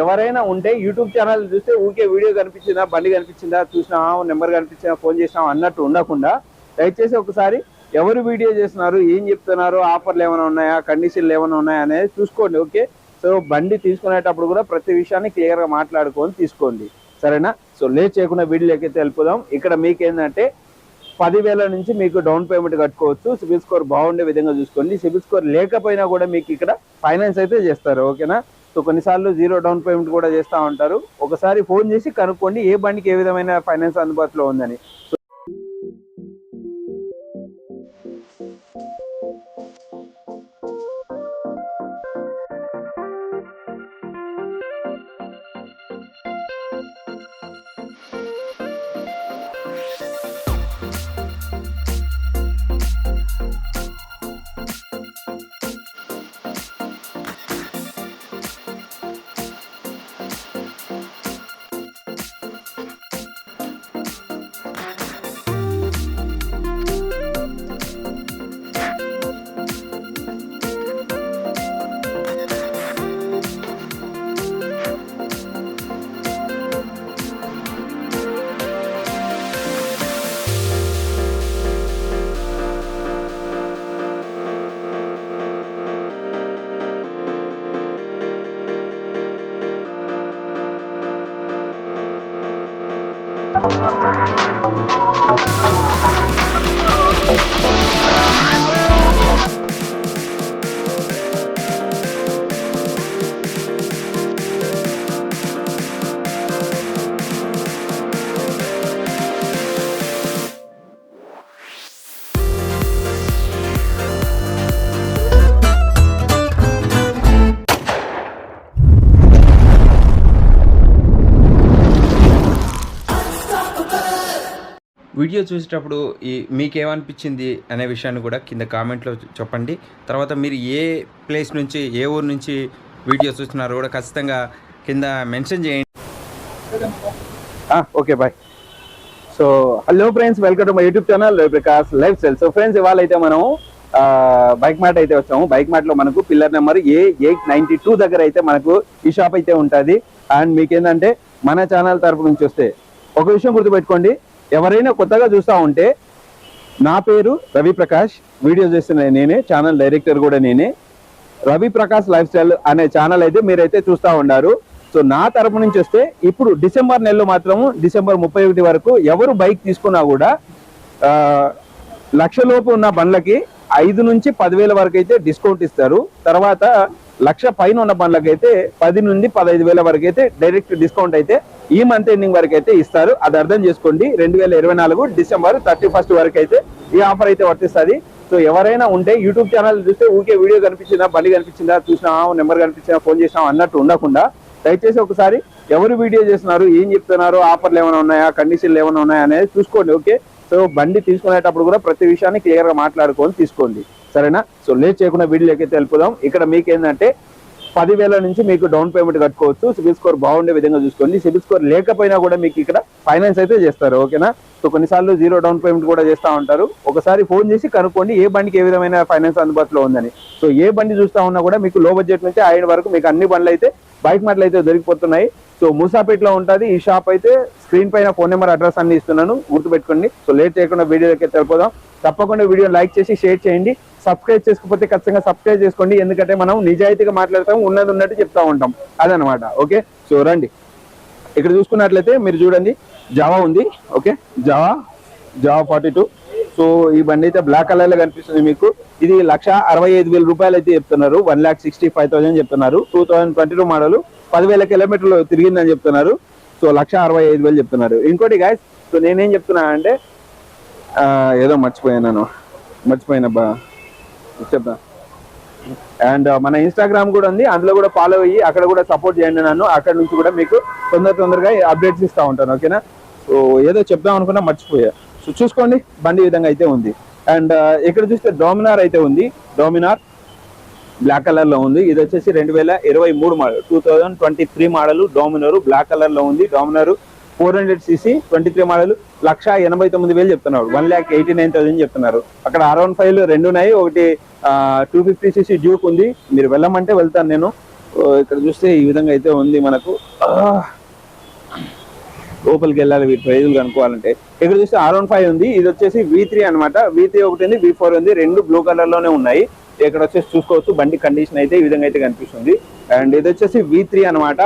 ఎవరైనా ఉంటే YouTube channel చూస్తే ఊకే వీడియో కనిపించిందా బండి కనిపించిందా చూసినా నెంబర్ కనిపించిందా ఫోన్ చేసినావా అన్నట్టు ఉండకుండా దయచేసి ఒకసారి ఎవరు వీడియో చేస్తున్నారు ఏం చెప్తున్నారు ఆఫర్లు ఏమైనా ఉన్నాయా కండిషన్లు ఏమైనా ఉన్నాయా అనేది చూసుకోండి ఓకే? సో బండి తీసుకునేటప్పుడు కూడా ప్రతి విషయాన్ని క్లియర్గా మాట్లాడుకొని తీసుకోండి. సరేనా? సో లేట్ చేయకుండా వీడియోకి అయితే వెళ్ళిపోదాం ఇక్కడ మీకు ఏంటంటే పదివేల నుంచి మీకు డౌన్ పేమెంట్ కట్టుకోవచ్చు. సిబిల్ స్కోర్ బాగుండే విధంగా చూసుకోండి. సిబిల్ స్కోర్ లేకపోయినా కూడా మీకు ఇక్కడ ఫైనాన్స్ అయితే చేస్తారు ఓకేనా? సో కొన్నిసార్లు జీరో డౌన్ పేమెంట్ కూడా చేస్తూ ఉంటారు. ఒకసారి ఫోన్ చేసి కనుక్కోండి ఏ బండికి ఏ విధమైన ఫైనాన్స్ అందుబాటులో ఉందని. వీడియో చూసేటప్పుడు ఈ మీకేమనిపించింది అనే విషయాన్ని కూడా కింద కామెంట్లో చెప్పండి. తర్వాత మీరు ఏ ప్లేస్ నుంచి ఏ ఊరు నుంచి వీడియో చూస్తున్నారో కూడా ఖచ్చితంగా కింద మెన్షన్ చేయండి. Okay bye. So hello friends welcome to my YouTube channel Prakash life style. So friends ఇవాళ అయితే మనం బైక్ మ్యాట్ అయితే వచ్చాము. బైక్ మ్యాట్లో మనకు pillar number A eight ninety two దగ్గర అయితే మనకు ఈ షాప్ అయితే ఉంటుంది. అండ్ మీకేంటంటే మన ఛానల్ తరపు నుంచి వస్తే ఒక విషయం గుర్తుపెట్టుకోండి. ఎవరైనా కొత్తగా చూస్తూ ఉంటే నా పేరు రవి ప్రకాష్ వీడియో చేసిన నేనే ఛానల్ డైరెక్టర్ కూడా నేనే. రవి ప్రకాష్ లైఫ్ స్టైల్ అనే ఛానల్ అయితే మీరైతే చూస్తూ ఉన్నారు సో నా తరపు నుంచి వస్తే ఇప్పుడు డిసెంబర్ నెలలో మాత్రము డిసెంబర్ ముప్పై ఒకటి వరకు ఎవరు బైక్ తీసుకున్నా కూడా లక్షలోపు ఉన్న బండ్లకి ఐదు నుంచి పదివేల వరకు అయితే డిస్కౌంట్ ఇస్తారు. తర్వాత లక్ష పైన ఉన్న బండ్లకి అయితే పది నుండి పదహైదు వేల వరకు అయితే డైరెక్ట్ డిస్కౌంట్ అయితే ఈ మంత్ ఎండింగ్ వరకు అయితే ఇస్తారు. అది అర్థం చేసుకోండి. రెండు వేల ఇరవై నాలుగు డిసెంబర్ థర్టీ ఫస్ట్ వరకు అయితే ఈ ఆఫర్ అయితే వర్తిస్తుంది. సో ఎవరైనా ఉంటే యూట్యూబ్ ఛానల్ చూస్తే ఊకే వీడియో కనిపించిందా బండి కనిపించిందా చూసినా నెంబర్ కనిపించిందా ఫోన్ చేసినా అన్నట్టు ఉండకుండా దయచేసి ఒకసారి ఎవరు వీడియో చేస్తున్నారు ఏం చెప్తున్నారు ఆఫర్లు ఏమైనా ఉన్నాయా కండిషన్లు ఏమైనా ఉన్నాయా అనేది చూసుకోండి ఓకే? సో బండి తీసుకునేటప్పుడు కూడా ప్రతి విషయాన్ని క్లియర్గా మాట్లాడుకొని తీసుకోండి. సరేనా? సో లేట్ చేయకుండా వీడియోకి తెలుపుదాం ఇక్కడ మీకు ఏంటంటే పదివేల నుంచి మీకు డౌన్ పేమెంట్ కట్టుకోవచ్చు. సిబిల్ స్కోర్ బాగుండే విధంగా చూసుకోండి. సిబిల్ స్కోర్ లేకపోయినా కూడా మీకు ఇక్కడ ఫైనాన్స్ అయితే చేస్తారు ఓకేనా? సో కొన్నిసార్లు జీరో డౌన్ పేమెంట్ కూడా చేస్తూ ఉంటారు. ఒకసారి ఫోన్ చేసి కనుక్కోండి ఏ బండికి ఏ విధమైన ఫైనాన్స్ అందుబాటులో ఉందని. సో ఏ బండి చూస్తా ఉన్నా కూడా మీకు లో బడ్జెట్ నుంచి ఆయన వరకు మీకు అన్ని బండ్లు అయితే బైక్ మాటలు అయితే దొరికిపోతున్నాయి. సో మూసాపేటలో ఉంటుంది. ఈ షాప్ అయితే స్క్రీన్ పైన ఫోన్ నెంబర్ అడ్రస్ అన్ని ఇస్తున్నాను. గుర్తుపెట్టుకోండి. సో లేట్ చేయకుండా వీడియోకి తెలిపోదాం తప్పకుండా వీడియో లైక్ చేసి షేర్ చేయండి. సబ్స్క్రైబ్ చేసుకోకపోతే ఖచ్చితంగా సబ్స్క్రైబ్ చేసుకోండి. ఎందుకంటే మనం నిజాయితీగా మాట్లాడతాం ఉన్నది ఉన్నట్టు చెప్తా ఉంటాం. అదనమాట. ఓకే? సో రండి. ఇక్కడ చూసుకున్నట్లయితే మీరు చూడండి. జావా ఉంది. Okay? Jawa Jawa forty two. So ఈ బండి అయితే బ్లాక్ కలర్లో కనిపిస్తుంది మీకు. ఇది లక్ష అరవై ఐదు వేల రూపాయలు అయితే చెప్తున్నారు. One lakh sixty five thousand చెప్తున్నారు. Two thousand twenty two model పదివేల కిలోమీటర్లు తిరిగిందని చెప్తున్నారు. సో లక్ష అరవై ఐదు వేలు చెప్తున్నారు. ఇంకోటి గాయస్ సో నేనేం చెప్తున్నా అంటే ఏదో మర్చిపోయాను మర్చిపోయినా చెప్తా. అండ్ మన ఇన్స్టాగ్రామ్ కూడా ఉంది. అందులో కూడా ఫాలో అయ్యి అక్కడ కూడా సపోర్ట్ చేయండి నన్ను. అక్కడ నుంచి కూడా మీకు తొందర తొందరగా అప్డేట్స్ ఇస్తూ ఉంటాను. ఓకేనా సో ఏదో చెప్దాం అనుకున్నా మర్చిపోయా. సో చూసుకోండి బండి విధంగా అయితే ఉంది. అండ్ ఇక్కడ చూస్తే డోమినార్ అయితే ఉంది. డోమినార్ బ్లాక్ కలర్లో ఉంది. ఇది వచ్చేసి రెండు వేల ఇరవై మూడు model two thousand twenty three model Dominar black కలర్లో ఉంది. Dominar four hundred CC twenty three model లక్ష ఎనభై తొమ్మిది వేలు చెప్తున్నారు. One lakh eighty nine thousand చెప్తున్నారు. అక్కడ అరౌండ్ ఫైవ్ రెండు ఉన్నాయి. ఒకటి టూ ఫిఫ్టీ సీసీ డ్యూక్ ఉంది. మీరు వెళ్ళమంటే వెళ్తాను నేను. ఇక్కడ చూస్తే ఈ విధంగా అయితే ఉంది మనకు. లోపలికి వెళ్ళాలి వీటి ప్రైజులు కనుక్కోవాలంటే. ఇక్కడ చూస్తే ఆర్ వన్ ఫైవ్ ఉంది ఇది వచ్చేసి వి త్రీ అనమాట వి త్రీ ఒకటి ఉంది వి ఫోర్ ఉంది రెండు బ్లూ కలర్లోనే ఉన్నాయి. ఇక్కడ వచ్చేసి చూసుకోవచ్చు బండి కండిషన్ అయితే ఈ విధంగా అయితే కనిపిస్తుంది. అండ్ ఇది వచ్చేసి వి త్రీ అనమాట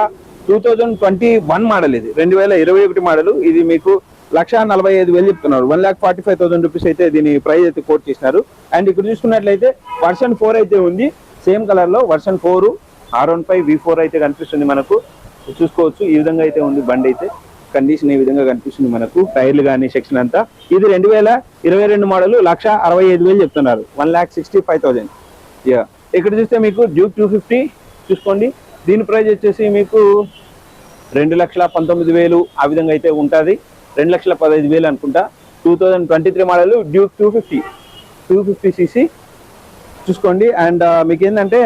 two thousand twenty one model ఇది. రెండు వేల ఇరవై ఒకటి మోడల్ ఇది మీకు లక్ష నలభై ఐదు వేలు చెప్తున్నారు. One lakh forty five thousand rupees అయితే దీని ప్రైస్ అయితే కోట్ చేసినారు. అండ్ ఇక్కడ చూసుకున్నట్లయితే వర్షన్ ఫోర్ అయితే ఉంది. సేమ్ కలర్లో version four R one five V four అయితే కనిపిస్తుంది మనకు. చూసుకోవచ్చు ఈ విధంగా అయితే ఉంది బండి అయితే. కండిషన్ ఈ విధంగా కనిపిస్తుంది మనకు. టైర్లు కానీ సెక్షన్ అంతా. ఇది రెండు వేల ఇరవై రెండు మోడల్ లక్ష అరవై ఐదు వేలు చెప్తున్నారు. One lakh sixty five thousand yeah ఇక్కడ చూస్తే మీకు డ్యూక్ టూ ఫిఫ్టీ చూసుకోండి. దీని ప్రైస్ వచ్చేసి మీకు రెండు లక్షల పంతొమ్మిది వేలు ఆ విధంగా అయితే ఉంటుంది. రెండు లక్షల పదహైదు వేలు అనుకుంటా. Two thousand twenty three model Duke two fifty two fifty CC చూసుకోండి. అండ్ uh, మీకు ఏంటంటే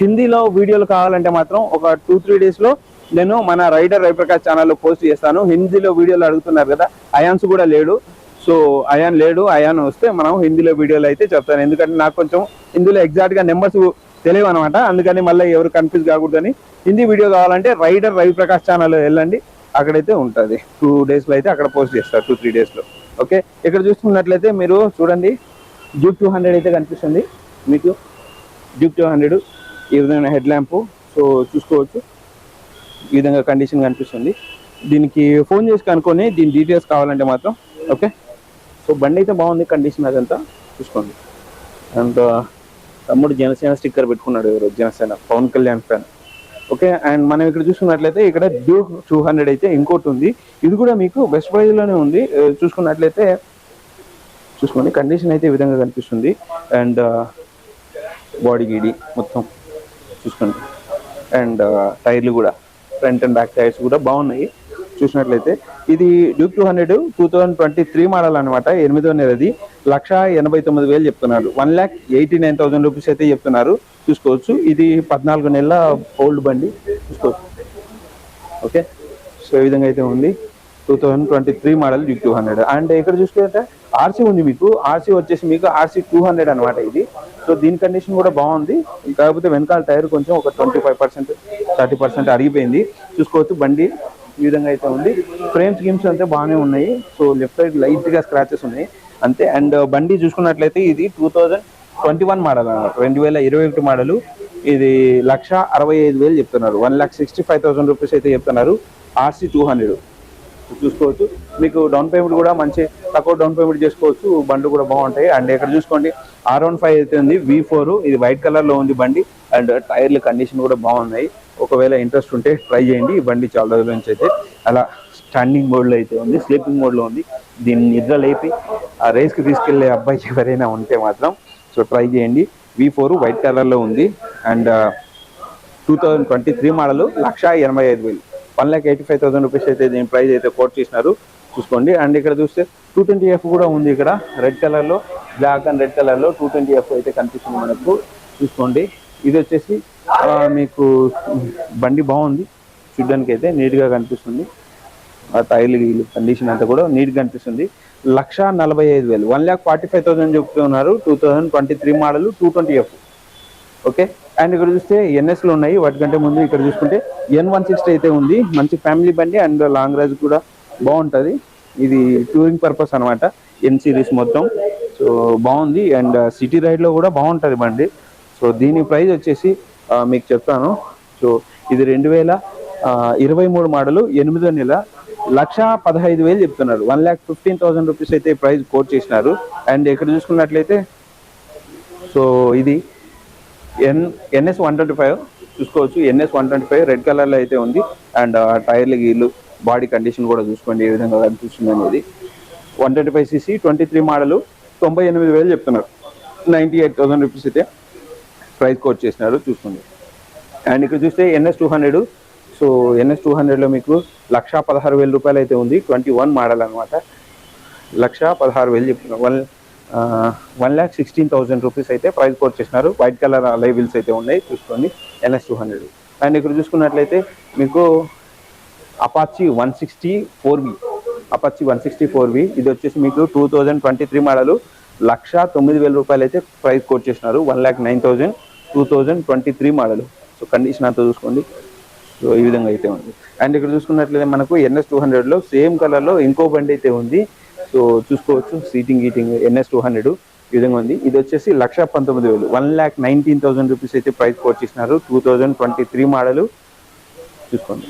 హిందీలో వీడియోలు కావాలంటే మాత్రం ఒక టూ త్రీ డేస్లో నేను మన రైడర్ రవిప్రకాష్ ఛానల్లో పోస్ట్ చేస్తాను. హిందీలో వీడియోలు అడుగుతున్నారు కదా అయాన్స్ కూడా లేడు. సో అయాన్ లేడు అయాన్ వస్తే మనం హిందీలో వీడియోలు అయితే చెప్తాను. ఎందుకంటే నాకు కొంచెం హిందీలో ఎగ్జాక్ట్గా నెంబర్స్ తెలియవు అనమాట అందుకని మళ్ళీ ఎవరు కన్ఫ్యూజ్ కాకూడదని హిందీ వీడియో కావాలంటే రైడర్ రవిప్రకాష్ ఛానల్లో వెళ్ళండి. అక్కడైతే ఉంటుంది. టూ డేస్లో అయితే అక్కడ పోస్ట్ చేస్తారు టూ త్రీ డేస్లో ఓకే ఇక్కడ చూసుకున్నట్లయితే మీరు చూడండి. జూక్ టూ హండ్రెడ్ అయితే కనిపిస్తుంది మీకు. జూక్ టూ హండ్రెడ్ ఈ విధమైన హెడ్ ల్యాంప్ సో చూసుకోవచ్చు. ఈ విధంగా కండిషన్ కనిపిస్తుంది. దీనికి ఫోన్ చేసి కనుక్కొని దీని డీటెయిల్స్ కావాలంటే మాత్రం ఓకే సో బండి అయితే బాగుంది కండిషన్ అదంతా. చూసుకోండి. అండ్ uh, తమ్ముడు జనసేన స్టిక్కర్ పెట్టుకున్నాడు ఎవరు? Janasena Pawan Kalyan fan. Okay and మనం ఇక్కడ చూసుకున్నట్లయితే ఇక్కడ డ్యూక్ టూ హండ్రెడ్ అయితే ఇంకోటి ఉంది. ఇది కూడా మీకు బెస్ట్ ప్రైజ్లోనే ఉంది. Uh, చూసుకున్నట్లయితే చూసుకోండి. కండిషన్ అయితే ఈ విధంగా కనిపిస్తుంది. అండ్ బాడీ గీడి మొత్తం చూసుకోండి. అండ్ టైర్లు uh, కూడా. ఫ్రంట్ అండ్ బ్యాక్ టైర్స్ కూడా బాగున్నాయి. చూసినట్లయితే ఇది Duke two hundred two thousand twenty three model అనమాట ఎనిమిదో నెలది. లక్ష ఎనభై తొమ్మిది వేలు చెప్తున్నారు. One lakh eighty nine thousand rupees అయితే చెప్తున్నారు. చూసుకోవచ్చు. ఇది పద్నాలుగు నెలల ఓల్డ్ బండి. చూసుకోవచ్చు. ఓకే? సో ఈ విధంగా అయితే ఉంది. Two thousand twenty three model Duke two hundred. And ఇక్కడ చూసుకుంటే ఆర్సీ ఉంది మీకు. ఆర్సీ వచ్చేసి మీకు ఆర్సీ టూ హండ్రెడ్ అనమాట ఇది. సో దీని కండిషన్ కూడా బాగుంది. కాకపోతే వెనకాల టైర్ కొంచెం ఒక twenty five percent thirty percent అరిగిపోయింది. చూసుకోవచ్చు బండి ఈ విధంగా అయితే ఉంది. ఫ్రేమ్స్ గేమ్స్ అంతే బాగానే ఉన్నాయి. సో లెఫ్ట్ సైడ్ లైట్గా స్క్రాచెస్ ఉన్నాయి. అంతే. అండ్ బండి చూసుకున్నట్లయితే ఇది two thousand twenty one model అనమాట రెండు వేల ఇరవై ఒకటి మోడల్. ఇది లక్ష అరవై ఐదు వేలు చెప్తున్నారు. One lakh sixty five thousand rupees అయితే చెప్తున్నారు. RC two hundred. చూసుకోవచ్చు. మీకు డౌన్ పేమెంట్ కూడా మంచి తక్కువ డౌన్ పేమెంట్ చేసుకోవచ్చు. బండ్లు కూడా బాగుంటాయి. అండ్ ఇక్కడ చూసుకోండి ఆర్ వన్ ఫైవ్ అయితే ఉంది వి ఫోర్ ఇది వైట్ కలర్లో ఉంది బండి. అండ్ టైర్ల కండిషన్ కూడా బాగున్నాయి. ఒకవేళ ఇంట్రెస్ట్ ఉంటే ట్రై చేయండి. ఈ బండి చాలా రోజుల నుంచి అయితే అలా స్టాండింగ్ మోడ్లో అయితే ఉంది స్లీపింగ్ మోడ్లో ఉంది. దీన్ని నిద్ర లేపి ఆ రేస్కి తీసుకెళ్ళే అబ్బాయి ఎవరైనా ఉంటే మాత్రం సో ట్రై చేయండి. వి ఫోర్ వైట్ కలర్లో ఉంది. And two thousand twenty three model లక్ష ఎనభై ఐదు వేలు. One lakh eighty five thousand rupees అయితే దీని ప్రైస్ అయితే కోట్ చేసినారు. చూసుకోండి. అండ్ ఇక్కడ చూస్తే టూ ట్వంటీ ఎఫ్ కూడా ఉంది ఇక్కడ. రెడ్ కలర్లో బ్లాక్ అండ్ రెడ్ కలర్లో టూ ట్వంటీ ఎఫ్ అయితే కనిపిస్తుంది మనకు. చూసుకోండి. ఇది వచ్చేసి మీకు బండి బాగుంది. చూడ్డానికి అయితే నీట్గా కనిపిస్తుంది. ఆ టైర్లు గీలు కండిషన్ అంతా కూడా నీట్గా కనిపిస్తుంది. లక్ష నలభై ఐదు వేలు. One lakh forty five thousand చెప్తున్నారు. Two thousand twenty three model two twenty F okay and ఇక్కడ చూస్తే ఎన్ఎస్లు ఉన్నాయి. వాటికంటే ముందు ఇక్కడ చూసుకుంటే ఎన్ వన్ సిక్స్టీ అయితే ఉంది. మంచి ఫ్యామిలీ బండి అండ్ లాంగ్ రైజ్ కూడా బాగుంటుంది. ఇది టూరింగ్ పర్పస్ అన్నమాట. ఎన్ సిరీస్ మొత్తం. సో బాగుంది. అండ్ uh, సిటీ రైడ్లో కూడా బాగుంటుంది బండి. సో దీని ప్రైస్ వచ్చేసి uh, మీకు చెప్తాను. సో ఇది రెండు వేల uh, ఇరవై మూడు మోడలు ఎనిమిదో నెల లక్ష పదహైదు వేలు చెప్తున్నారు. One lakh fifteen thousand rupees అయితే ప్రైస్ కోట్ చేసినారు. అండ్ ఇక్కడ చూసుకున్నట్లయితే సో ఇది N NS one twenty five చూసుకోవచ్చు. NS one twenty five red కలర్లో అయితే ఉంది. అండ్ టైర్లు గీళ్ళు బాడీ కండిషన్ కూడా చూసుకోండి ఏ విధంగా కనిపిస్తుంది అనేది. One twenty five CC twenty three model తొంభై ఎనిమిది వేలు చెప్తున్నారు. నైంటీ ఎయిట్ థౌసండ్ రూపీస్ అయితే ప్రైస్ కోట్ చేసినారు. చూసుకోండి. అండ్ ఇక్కడ చూస్తే NS two hundred so NS two హండ్రెడ్లో మీకు లక్షా పదహారు వేల రూపాయలు అయితే ఉంది. ట్వంటీ వన్ మోడల్ అనమాట లక్ష పదహారు వేలు చెప్తున్నారు. One one lakh sixteen thousand rupees అయితే ప్రైస్ కోట్ చేసినారు. వైట్ కలర్ లైబిల్స్ అయితే ఉన్నాయి. చూసుకోండి. NS two hundred. అండ్ ఇక్కడ చూసుకున్నట్లయితే మీకు Apache one sixty four V. Apache one sixty four V. ఇది వచ్చేసి మీకు two thousand twenty three model. లక్ష తొమ్మిది వేల రూపాయలు అయితే ప్రైస్ కోట్ చేసినారు. One lakh nine thousand two thousand twenty three model. So condition అంతా చూసుకోండి. సో ఈ విధంగా అయితే ఉంది. అండ్ ఇక్కడ చూసుకున్నట్లయితే మనకు ఎన్ఎస్ టూ హండ్రెడ్లో సేమ్ కలర్లో ఇంకో బండి అయితే ఉంది. సో చూసుకోవచ్చు. సీటింగ్ గీటింగ్ ఎన్ఎస్ టూ హండ్రెడ్ ఈ విధంగా ఉంది. ఇది వచ్చేసి లక్ష పంతొమ్మిది వేలు. One lakh nineteen thousand rupees అయితే price వచ్చేసినారు two thousand twenty three model. చూసుకోండి.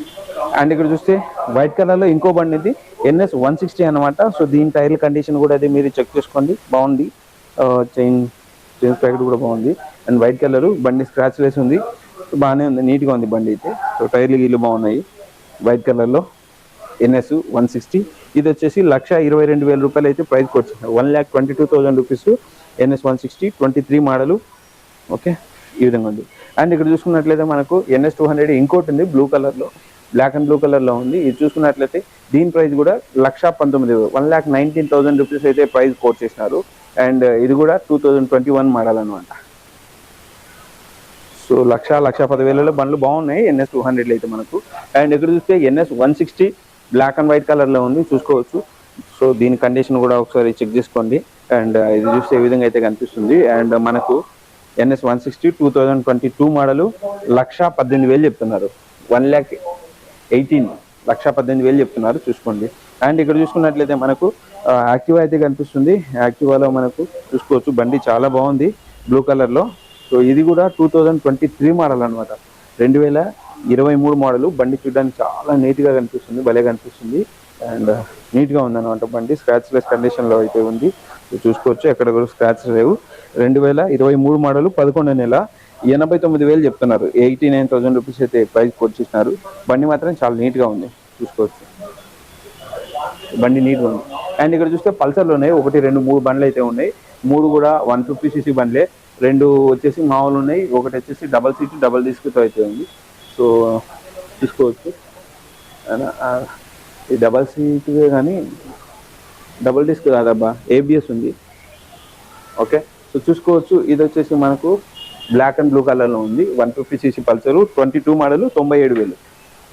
అండ్ ఇక్కడ చూస్తే వైట్ కలర్లో ఇంకో బండి ఇది ఎన్ఎస్ వన్ సిక్స్టీ అనమాట సో దీని టైర్ల కండిషన్ కూడా అది. మీరు చెక్ చేసుకోండి. బాగుంది. చైన్ చైన్ ప్యాకెట్ కూడా బాగుంది. అండ్ వైట్ కలర్ బండి స్క్రాచ్ లెస్ ఉంది బాగానే ఉంది. నీట్గా ఉంది బండి అయితే. సో టైర్లు గీళ్ళు బాగున్నాయి. వైట్ కలర్లో ఎన్ఎస్ వన్ సిక్స్టీ. ఇది వచ్చేసి లక్ష ఇరవై రెండు వేల రూపాయలు అయితే ప్రైస్ వచ్చింది. One lakh twenty two thousand rupees NS one sixty twenty three model okay ఈ విధంగా ఉంది. అండ్ ఇక్కడ చూసుకున్నట్లయితే మనకు ఎన్ఎస్ టూ హండ్రెడ్ ఇంకోటి ఉంది బ్లూ కలర్లో బ్లాక్ అండ్ బ్లూ కలర్లో ఉంది. ఇది చూసుకున్నట్లయితే దీని ప్రైస్ కూడా లక్ష పంతొమ్మిది one lakh nineteen thousand rupees అయితే ప్రైస్ కోట్ చేసినారు. అండ్ ఇది కూడా two thousand twenty one model అనమాట సో లక్ష లక్ష పదివేలలో బండ్లు బాగున్నాయి ఎన్ఎస్ టూ హండ్రెడ్లో అయితే మనకు. అండ్ ఇక్కడ చూస్తే NS one sixty black and white కలర్లో ఉంది చూసుకోవచ్చు. సో దీని కండిషన్ కూడా ఒకసారి చెక్ చేసుకోండి. అండ్ uh, ఇది చూస్తే విధంగా అయితే కనిపిస్తుంది. అండ్ మనకు NS one sixty two thousand twenty two model లక్ష పద్దెనిమిది వేలు చెప్తున్నారు. వన్ ల్యాక్ ఎయిటీన్ లక్ష పద్దెనిమిది వేలు చెప్తున్నారు. చూసుకోండి. అండ్ ఇక్కడ చూసుకున్నట్లయితే మనకు uh, యాక్టివా అయితే కనిపిస్తుంది. యాక్టివాలో మనకు చూసుకోవచ్చు. బండి చాలా బాగుంది. బ్లూ కలర్లో సో ఇది కూడా two thousand twenty three model అనమాట రెండు వేల ఇరవై మూడు మోడల్. బండి చూడడానికి చాలా నీట్గా కనిపిస్తుంది భలే కనిపిస్తుంది. అండ్ నీట్గా ఉంది అనమాట బండి స్క్రాచ్ లెస్ కండిషన్లో అయితే ఉంది. చూసుకోవచ్చు ఎక్కడ కూడా స్క్రాచ్ లేవు. రెండు వేల ఇరవై మూడు మోడల్ పదకొండు నెల. ఎనభై తొమ్మిది వేలు చెప్తున్నారు. ఎయిటీ నైన్ థౌసండ్ రూపీస్ అయితే ప్రైస్ కొట్టిస్తున్నారు. బండి మాత్రం చాలా నీట్గా ఉంది. చూసుకోవచ్చు. బండి నీట్గా ఉంది. అండ్ ఇక్కడ చూస్తే పల్సర్లు ఉన్నాయి. ఒకటి రెండు మూడు బండ్లు అయితే ఉన్నాయి. మూడు కూడా వన్ ఫిఫ్టీ సీసీ బండ్లే. రెండు వచ్చేసి మామూలు ఉన్నాయి. ఒకటి వచ్చేసి డబల్ సీట్ డబల్ డిస్క్తో అయితే ఉంది. సో చూసుకోవచ్చు ఇది ఈ డబల్ సీట్ కానీ డబల్ డిస్క్ కాదబ్బా ఏబిఎస్ ఉంది. ఓకే? సో చూసుకోవచ్చు. ఇది వచ్చేసి మనకు బ్లాక్ అండ్ బ్లూ కలర్లో ఉంది. One fifty CC Pulsar twenty two model తొంభై ఏడు వేలు.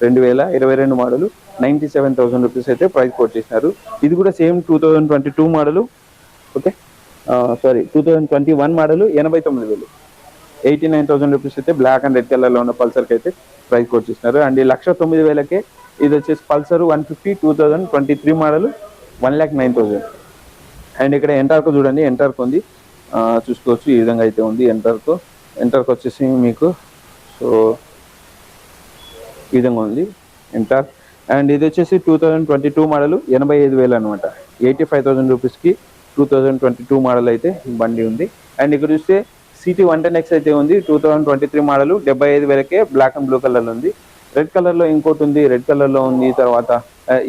రెండు వేల ఇరవై రెండు model ninety seven thousand rupees అయితే ప్రైస్ కోట్ చేసినారు. ఇది కూడా same two thousand twenty two model okay? Sorry two thousand twenty one model ఎనభై తొమ్మిది వేలు. ఎయిటీ నైన్ థౌసండ్ రూపీస్ అయితే బ్లాక్ అండ్ రెడ్ కలర్లో ఉన్న పల్సర్కి అయితే ప్రైస్ కోట్ అండ్ ఈ లక్ష తొమ్మిది వేలకే ఇది వచ్చేసి Pulsar one fifty two thousand twenty three model one lakh nine thousand and ఇక్కడ ఎంటార్క్ చూడండి ఎంటార్క్ ఉంది. చూసుకోవచ్చు ఈ విధంగా అయితే ఉంది ఎంటార్క్ ఎంటార్క్ వచ్చేసి మీకు సో ఈ విధంగా ఉంది ఎంటార్క్ అండ్ ఇది వచ్చేసి two thousand twenty two model ఎనభై ఐదు వేలు అనమాట ఎయిటీ ఫైవ్ థౌసండ్ రూపీస్కి two thousand twenty two model అయితే బండి ఉంది. అండ్ ఇక్కడ చూస్తే సిటీ వన్ టెన్ ఎక్స్ అయితే ఉంది. Two thousand twenty three model డెబ్బై ఐదు వేలకే బ్లాక్ అండ్ బ్లూ కలర్లో ఉంది. రెడ్ కలర్లో ఇంకోటి ఉంది. రెడ్ కలర్లో ఉంది తర్వాత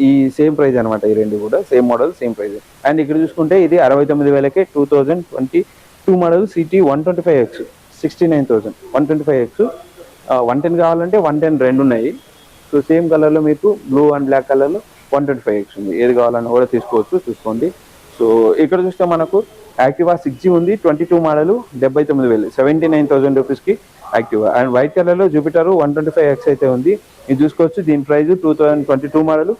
ఈ సేమ్ ప్రైస్ అనమాట ఈ రెండు కూడా. Same model same price and ఇక్కడ చూసుకుంటే ఇది అరవై తొమ్మిది వేలకే two thousand twenty two model city one twenty five X sixty nine thousand one twenty five X one ten కావాలంటే వన్ టెన్ రెండు ఉన్నాయి. సో సేమ్ కలర్లో మీకు బ్లూ అండ్ బ్లాక్ కలర్లో వన్ ట్వంటీ ఫైవ్ ఎక్స్ ఉంది. ఏది కావాలన్నా కూడా తీసుకోవచ్చు చూసుకోండి. సో ఇక్కడ చూస్తే మనకు యాక్టివా సిక్స్ జీ ఉంది ట్వంటీ టూ మోడల్ డెబ్బై తొమ్మిది వేలు. సెవెంటీ నైన్ థౌసండ్ రూపీస్కి యాక్టివా. అండ్ వైట్ కలర్లో Jupiter one twenty five X అయితే ఉంది. ఇది చూసుకోవచ్చు దీని price two thousand twenty two model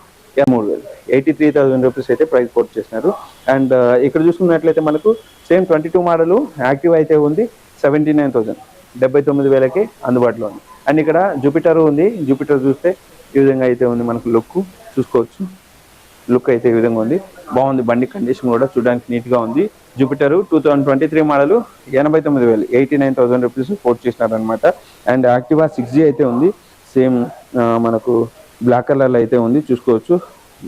మూడు వేలు. ఎయిటీ త్రీ థౌసండ్ రూపీస్ అయితే ప్రైస్ కోట్ చేసినారు. అండ్ ఇక్కడ చూసుకున్నట్లయితే మనకు same twenty two model active అయితే ఉంది సెవెంటీ నైన్ థౌసండ్. డెబ్బై తొమ్మిది వేలకి అందుబాటులో ఉంది. అండ్ ఇక్కడ జూపిటర్ ఉంది. జూపిటర్ చూస్తే ఈ విధంగా అయితే ఉంది మనకు లుక్ చూసుకోవచ్చు. లుక్ అయితే ఈ విధంగా ఉంది. బాగుంది బండి కండిషన్ కూడా చూడడానికి నీట్గా ఉంది. Jupiter two thousand twenty three model ఎనభై తొమ్మిది వేలు eighty nine thousand rupees quote చేసినారనమాట and Activa six G అయితే ఉంది. సేమ్ మనకు బ్లాక్ కలర్లో అయితే ఉంది. చూసుకోవచ్చు.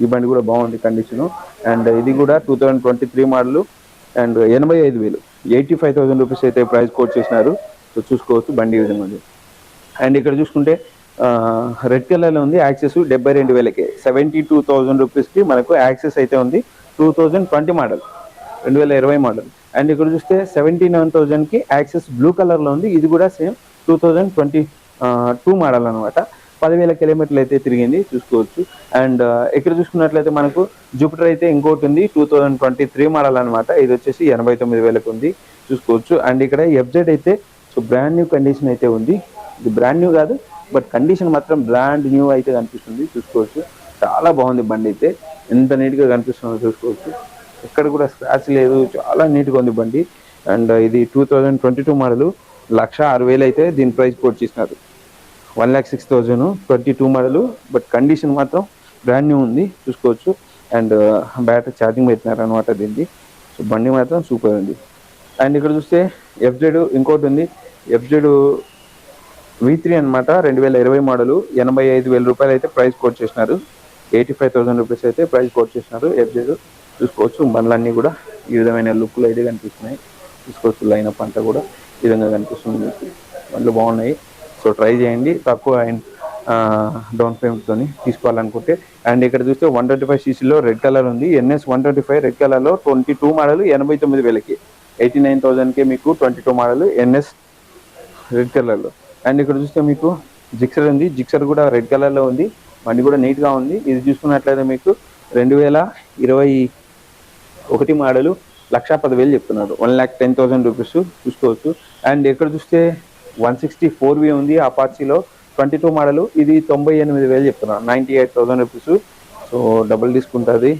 ఈ బండి కూడా బాగుంది కండిషన్ అండ్ ఇది కూడా two thousand twenty three model and ఎనభై ఐదు వేలు ఎయిటీ ఫైవ్ థౌసండ్ రూపీస్ అయితే ప్రైస్ కోట్ చేసినారు. సో చూసుకోవచ్చు బండి ఈ విధంగా ఉంది. అండ్ ఇక్కడ చూసుకుంటే రెడ్ కలర్లో ఉంది యాక్సెస్ డెబ్బై రెండు వేలకి. సెవెంటీ టూ థౌజండ్ రూపీస్కి మనకు యాక్సెస్ అయితే ఉంది. టూ థౌజండ్ ట్వంటీ మోడల్ రెండు వేల ఇరవై మోడల్ అండ్ ఇక్కడ చూస్తే సెవెంటీ నైన్ థౌజండ్కి యాక్సెస్ బ్లూ కలర్లో ఉంది. ఇది కూడా same two thousand twenty two model అనమాట పదివేల కిలోమీటర్లు అయితే తిరిగింది చూసుకోవచ్చు. అండ్ ఇక్కడ చూసుకున్నట్లయితే మనకు జూపిటర్ అయితే ఇంకోటి ఉంది two thousand twenty three model అనమాట ఇది వచ్చేసి ఎనభై తొమ్మిది వేలకు ఉంది చూసుకోవచ్చు. అండ్ ఇక్కడ ఎఫ్జెడ్ అయితే సో బ్రాండ్ న్యూ కండిషన్ అయితే ఉంది. ఇది బ్రాండ్ న్యూ కాదు బట్ కండిషన్ మాత్రం బ్రాండ్ న్యూ అయితే కనిపిస్తుంది చూసుకోవచ్చు. చాలా బాగుంది బండి అయితే. ఎంత నీట్గా కనిపిస్తుందో చూసుకోవచ్చు. ఎక్కడ కూడా స్క్రాచ్ లేదు. చాలా నీట్గా ఉంది బండి. అండ్ ఇది two thousand twenty two model లక్ష ఆరు వేలు అయితే దీని ప్రైస్ కోట్ చేసినారు. One lakh six thousand twenty two model but condition మాత్రం బ్రాండ్ న్యూ ఉంది చూసుకోవచ్చు. అండ్ బ్యాటరీ ఛార్జింగ్ పెట్టినారు అనమాట దీనికి. సో బండి మాత్రం సూపర్ ఉంది. అండ్ ఇక్కడ చూస్తే ఎఫ్జెడ్ ఇంకోటి ఉంది. ఎఫ్జెడ్ వి త్రీ అనమాట రెండు వేల ఇరవై మోడల్ ఎనభై ఐదు వేల రూపాయలు అయితే ప్రైస్ కోట్ చేసినారు. ఎయిటీ ఫైవ్ థౌసండ్ రూపీస్ అయితే ప్రైస్ కోట్ చేసినారు ఎఫ్జెడ్ చూసుకోవచ్చు. బండ్లన్నీ కూడా ఈ విధమైన లుక్లో అయితే కనిపిస్తున్నాయి. చూసుకోవచ్చు. లైన్ అప్ అంతా కూడా ఈ విధంగా కనిపిస్తుంది. మీకు బండ్లు బాగున్నాయి. సో ట్రై చేయండి. తక్కువ డౌన్ పేమెంట్తో తీసుకోవాలనుకుంటే. అండ్ ఇక్కడ చూస్తే వన్ ట్వంటీ ఫైవ్ సీసీలో రెడ్ కలర్ ఉంది. NS one twenty five red కలర్లో ట్వంటీ టూ మోడల్ ఎనభై తొమ్మిది వేలకి. ఎయిటీ నైన్ థౌసండ్కి మీకు twenty two model NS red కలర్లో. అండ్ ఇక్కడ చూస్తే మీకు జిక్సర్ ఉంది. జిక్సర్ కూడా రెడ్ కలర్లో ఉంది. బండి కూడా నీట్గా ఉంది. ఇది చూసుకున్నట్లయితే మీకు రెండు వేల ఇరవై ఒకటి మోడలు లక్ష పదివేలు చెప్తున్నారు. One lakh ten thousand rupees చూసుకోవచ్చు. అండ్ ఎక్కడ చూస్తే వన్ సిక్స్టీ ఫోర్ వి ఉంది అపాచీలో. ట్వంటీ టూ మోడలు ఇది తొంభై ఎనిమిది వేలు చెప్తున్నారు. Ninety eight thousand rupees. So double disc ఉంటుంది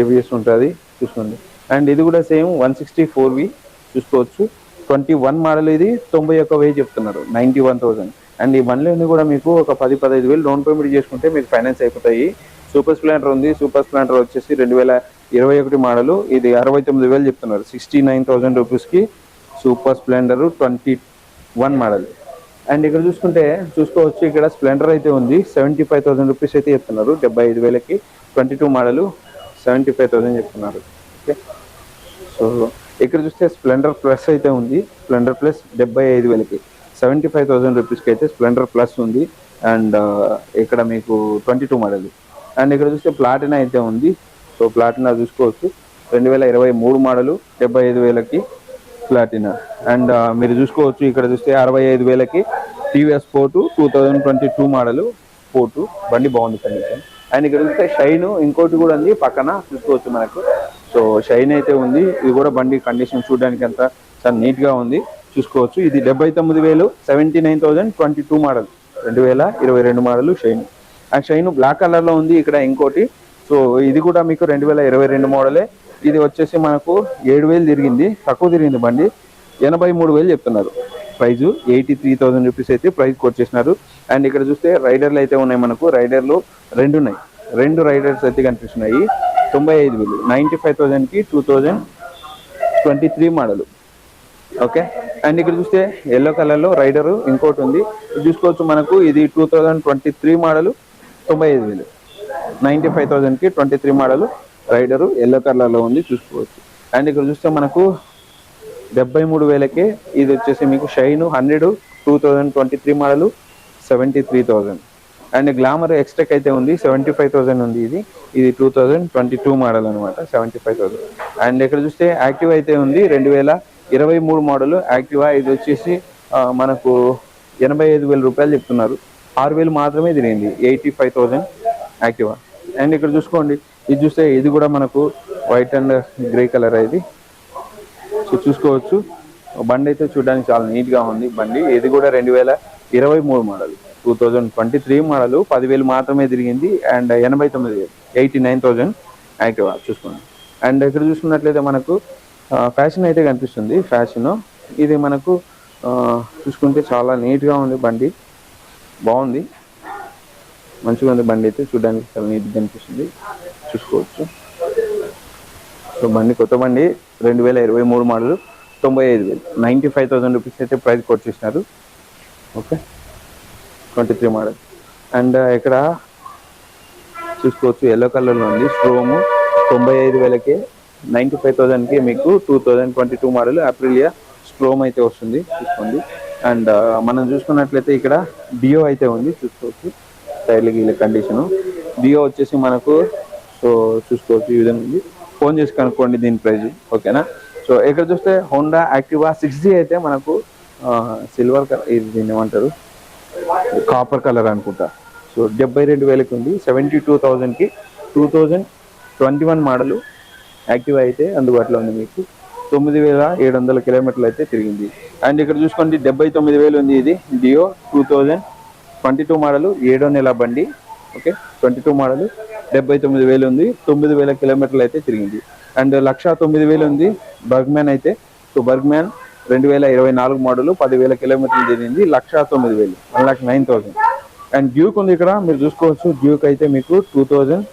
ఏబిఎస్ ఉంటుంది చూసుకోండి. అండ్ ఇది కూడా same one sixty four V చూసుకోవచ్చు. ట్వంటీ వన్ మోడల్ ఇది తొంభై ఒక్క వెయ్యి చెప్తున్నారు నైంటీ వన్ థౌసండ్. అండ్ ఈ బండ్లన్నీ కూడా మీకు ఒక పది పదహైదు వేలు డౌన్ పేమెంట్ చేసుకుంటే మీకు ఫైనాన్స్ అయిపోతాయి. సూపర్ స్ప్లెండర్ ఉంది. సూపర్ స్ప్లెండర్ వచ్చేసి రెండు వేల ఇరవై ఒకటి మోడలు ఇది అరవై తొమ్మిది వేలు చెప్తున్నారు. సిక్స్టీ నైన్ థౌసండ్ రూపీస్కి super Splendor twenty one model and ఇక్కడ చూసుకుంటే చూసుకోవచ్చు ఇక్కడ స్ప్లెండర్ అయితే ఉంది. సెవెంటీ ఫైవ్ థౌసండ్ రూపీస్ అయితే చెప్తున్నారు. డెబ్బై ఐదు వేలకి twenty two model seventy five thousand చెప్తున్నారు. ఓకే సో ఇక్కడ చూస్తే స్ప్లెండర్ ప్లస్ అయితే ఉంది. స్ప్లెండర్ ప్లస్ డెబ్బై ఐదు వేలకి. సెవెంటీ ఫైవ్ థౌసండ్ రూపీస్కి అయితే స్ప్లెండర్ ప్లస్ ఉంది. అండ్ uh, ఇక్కడ మీకు ట్వంటీ టూ మోడల్ అండ్ ఇక్కడ చూస్తే ప్లాటినా అయితే ఉంది. సో ప్లాటినా చూసుకోవచ్చు. రెండు వేల ఇరవై మూడు మోడలు డెబ్బై ఐదు వేలకి ప్లాటినా అండ్ uh, మీరు చూసుకోవచ్చు ఇక్కడ చూస్తే అరవై ఐదు వేలకి TVS fort two thousand twenty two model fort బండి బాగుంది కండిషన్ అండ్ ఇక్కడ చూస్తే షైన్ ఇంకోటి కూడా ఉంది పక్కన చూసుకోవచ్చు మనకు. సో షైన్ అయితే ఉంది. ఇది కూడా బండి కండిషన్ చూడడానికి అంత చాలా నీట్గా ఉంది. చూసుకోవచ్చు. ఇది డెబ్బై తొమ్మిది వేలు seventy nine thousand twenty two model. రెండు వేల ఇరవై రెండు మోడల్ షైన్. ఆ షైన్ బ్లాక్ కలర్లో ఉంది ఇక్కడ ఇంకోటి. సో ఇది కూడా మీకు రెండు వేల ఇరవై రెండు మోడలే. ఇది వచ్చేసి మనకు ఏడు వేలు తిరిగింది. తక్కువ తిరిగింది బండి. ఎనభై మూడు వేలు చెప్తున్నారు. Price eighty three thousand rupees అయితే ప్రైజ్ వచ్చేసినారు అండ్ ఇక్కడ చూస్తే రైడర్లు అయితే ఉన్నాయి మనకు. రైడర్లు రెండు ఉన్నాయి రెండు రైడర్స్ అయితే కనిపిస్తున్నాయి. తొంభై ఐదు వేలు. నైంటీ ఫైవ్ థౌజండ్కి two thousand twenty three model. Okay? And ఇక్కడ చూస్తే ఎల్లో కలర్లో రైడర్ ఇంకోటి ఉంది. ఇది చూసుకోవచ్చు మనకు. ఇది two thousand twenty three model తొంభై ఐదు వేలు. Ninety five థౌసండ్కి twenty three model Raider yellow కలర్లో ఉంది చూసుకోవచ్చు. అండ్ ఇక్కడ చూస్తే మనకు డెబ్బై మూడు వేలకే ఇది వచ్చేసి మీకు Shine hundred two thousand twenty three model seventy three thousand and Glamour Xtec అయితే ఉంది. సెవెంటీ ఫైవ్ థౌసండ్ ఉంది ఇది. ఇది two thousand twenty two model అనమాట సెవెంటీ ఫైవ్ థౌసండ్ అండ్ ఇక్కడ చూస్తే యాక్టివ్ అయితే ఉంది. రెండు వేల ఇరవై మూడు మోడల్ యాక్టివా ఇది వచ్చేసి మనకు ఎనభై ఐదు వేల రూపాయలు చెప్తున్నారు. ఆరు వేలు మాత్రమే తిరిగింది eighty five thousand Activa. And ఇక్కడ చూసుకోండి ఇది చూస్తే ఇది కూడా మనకు వైట్ అండ్ గ్రే కలర్ ఇది. సో చూసుకోవచ్చు బండి అయితే చూడడానికి చాలా నీట్గా ఉంది బండి. ఇది కూడా రెండు వేల ఇరవై మూడు model two thousand twenty three model పదివేలు మాత్రమే తిరిగింది అండ్ ఎనభై తొమ్మిది ఎయిటీ నైన్ థౌజండ్ యాక్టివా చూసుకోండి. అండ్ ఇక్కడ చూసుకున్నట్లయితే మనకు ఫ్యాషన్ అయితే కనిపిస్తుంది ఫ్యాషన్. ఇది మనకు చూసుకుంటే చాలా నీట్గా ఉంది బండి. బాగుంది. మంచిగా ఉంది బండి అయితే చూడడానికి చాలా నీట్గా కనిపిస్తుంది. చూసుకోవచ్చు. సో బండి కొత్త బండి రెండు వేల ఇరవై మూడు మోడల్ తొంభై ఐదు వేలు. నైంటీ ఫైవ్ థౌసండ్ రూపీస్ అయితే ప్రైస్ కోట్ చేసినారు okay. Twenty three model. And ఇక్కడ చూసుకోవచ్చు ఎల్లో కలర్లో ఉంది. స్ట్రోము తొంభై ఐదు వేలకే నైంటీ ఫైవ్ థౌసండ్కి మీకు two thousand twenty two model Aprilia Storm అయితే వస్తుంది చూసుకోండి. అండ్ మనం చూసుకున్నట్లయితే ఇక్కడ డియో అయితే ఉంది చూసుకోవచ్చు. టైర్లు గీల కండిషను. డియో వచ్చేసి మనకు సో చూసుకోవచ్చు ఈ విధంగా ఉంది. ఫోన్ చేసి కనుక్కోండి దీని ప్రైస్ ఓకేనా? సో ఇక్కడ చూస్తే హోండా యాక్టివా సిక్స్ జీ అయితే మనకు సిల్వర్ కలర్ ఇది దీన్ని ఏమంటారు? కాపర్ కలర్ అనుకుంటా. సో డెబ్బై రెండు వేలకి ఉంది. సెవెంటీ టూ థౌజండ్కి two thousand twenty one model active అయితే అందుబాటులో ఉంది మీకు. తొమ్మిది వేల ఏడు వందల కిలోమీటర్లు అయితే తిరిగింది. అండ్ ఇక్కడ చూసుకోండి డెబ్బై తొమ్మిది వేలు ఉంది ఇది. Dio two thousand twenty two model ఏడో నెల బండి. ఓకే ట్వంటీ టూ మోడల్ డెబ్బై తొమ్మిది వేలు ఉంది. తొమ్మిది వేల కిలోమీటర్లు అయితే తిరిగింది. అండ్ లక్ష తొమ్మిది వేలు ఉంది. బర్గ్మ్యాన్ అయితే. సో బర్గ్మ్యాన్ రెండు వేల ఇరవై నాలుగు మోడల్ పదివేల కిలోమీటర్లు తిరిగింది. లక్ష తొమ్మిది వేలు one lakh nine thousand and Duke ఉంది ఇక్కడ. మీరు చూసుకోవచ్చు డ్యూక్ అయితే మీకు two thousand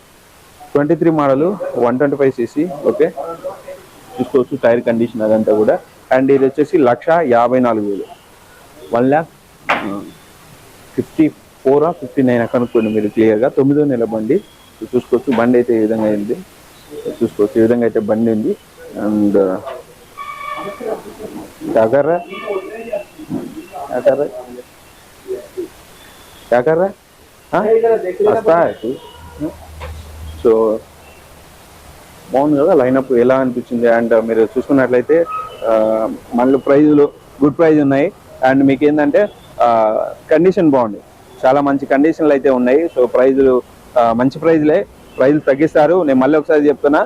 twenty three model one twenty five CC okay చూసుకోవచ్చు టైర్ కండిషన్ అదంతా కూడా. అండ్ ఇది వచ్చేసి లక్ష యాభై నాలుగు వేలు. వన్ ల్యాక్ ఫిఫ్టీ ఫోరా ఫిఫ్టీ నైన్ కనుక్కోండి మీరు క్లియర్గా తొమ్మిదో నెల బండి. చూసుకోవచ్చు బండి అయితే ఈ విధంగా అయింది? చూసుకోవచ్చు ఈ విధంగా అయితే బండి ఉంది? అండ్ టగర్రా టగర్రా టగర్రా వస్తా సో బాగుంది కదా లైనప్ ఎలా అనిపించింది? అండ్ మీరు చూసుకున్నట్లయితే మళ్ళీ ప్రైజులు గుడ్ ప్రైజ్ ఉన్నాయి. అండ్ మీకు ఏంటంటే కండిషన్ బాగుంది. చాలా మంచి కండిషన్లు అయితే ఉన్నాయి. సో ప్రైజులు మంచి ప్రైజ్లే. ప్రైజులు తగ్గిస్తారు. నేను మళ్ళీ ఒకసారి చెప్తున్నా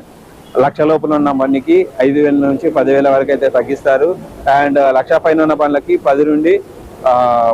లక్ష లోపల ఉన్న బండికి ఐదు వేల నుంచి పదివేల వరకు అయితే తగ్గిస్తారు. అండ్ లక్ష పైన ఉన్న బండ్లకి పది నుండి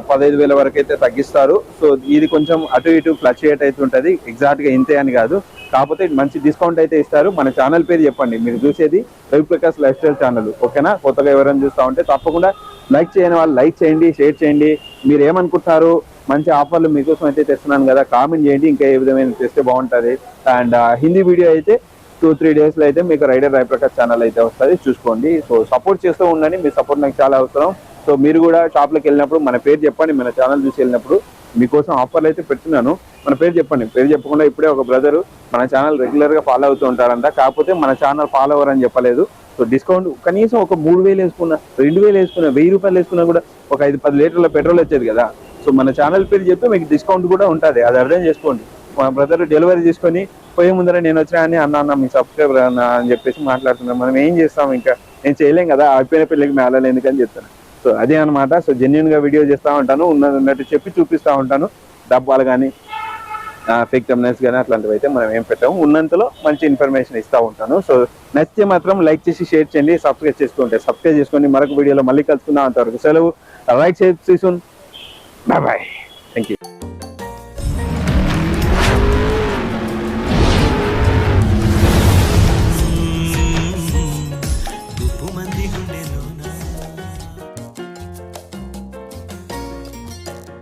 పదహైదు వేల వరకు అయితే తగ్గిస్తారు. సో ఇది కొంచెం అటు ఇటు ఫ్లక్చుయేట్ అయితే ఉంటుంది ఎగ్జాక్ట్గా ఇంతే అని కాదు. కాకపోతే మంచి డిస్కౌంట్ అయితే ఇస్తారు. మన ఛానల్ పేరు చెప్పండి. మీరు చూసేది Ravi Prakash life style channel. ఓకేనా? కొత్తగా ఎవరైనా చూస్తా ఉంటే తప్పకుండా లైక్ చేయని వాళ్ళు లైక్ చేయండి షేర్ చేయండి. మీరు ఏమనుకుంటున్నారు? మంచి ఆఫర్లు మీకోసం అయితే తెస్తున్నాను కదా. కామెంట్ చేయండి. ఇంకా ఏ విధమైన తెస్తే బాగుంటుంది. అండ్ హిందీ వీడియో అయితే టూ త్రీ డేస్లో అయితే మీకు రైడర్ రాయప్రకాష్ ఛానల్ అయితే వస్తుంది. చూసుకోండి. సో సపోర్ట్ చేస్తూ ఉండండి. మీ సపోర్ట్ నాకు చాలా అవసరం. సో మీరు కూడా షాప్లోకి వెళ్ళినప్పుడు మన పేరు చెప్పండి మన ఛానల్ చూసి వెళ్ళినప్పుడు మీకోసం ఆఫర్లు అయితే పెడుతున్నాను. మన పేరు చెప్పండి. పేరు చెప్పకుండా ఇప్పుడే ఒక బ్రదర్ మన ఛానల్ రెగ్యులర్గా ఫాలో అవుతూ ఉంటారంట కాకపోతే మన ఛానల్ ఫాలో అవ్వరని చెప్పలేదు. సో డిస్కౌంట్ కనీసం ఒక మూడు వేలు వేసుకున్నా రెండు వేలు వేసుకున్నా వెయ్యి రూపాయలు వేసుకున్నా కూడా ఒక ఐదు పది లీటర్ల పెట్రోల్ వచ్చేది కదా. సో మన ఛానల్ పేరు చెప్తే మీకు డిస్కౌంట్ కూడా ఉంటుంది. అది అర్థం చేసుకోండి. మా బ్రదర్ డెలివరీ తీసుకొని పోయే ముందర నేను వచ్చినా అని అన్న అన్న మీ సబ్స్క్రైబర్ అన్న అని చెప్పేసి మాట్లాడుతున్నాం మనం ఏం చేస్తాం ఇంకా? నేను చేయలేం కదా. అయిపోయిన పెళ్ళికి మేళాలి ఎందుకని చెప్తాను సో అదే అనమాట సో జెన్యున్గా వీడియో చేస్తూ ఉంటాను. ఉన్నట్టు చెప్పి చూపిస్తూ ఉంటాను. డబ్బాలు కానీ ఫేక్ టమ్నెస్ కానీ అట్లాంటివి అయితే మనం ఏం పెట్టాము. ఉన్నంతలో మంచి ఇన్ఫర్మేషన్ ఇస్తూ ఉంటాను. సో నచ్చితే మాత్రం లైక్ చేసి షేర్ చేయండి. సబ్స్క్రైబ్ చేసుకుంటే సబ్స్క్రైబ్ చేసుకోండి మరొక వీడియోలో మళ్ళీ కలుసుకుందాం అంతవరకు. సెలవు. Ride safe see soon bye bye thank you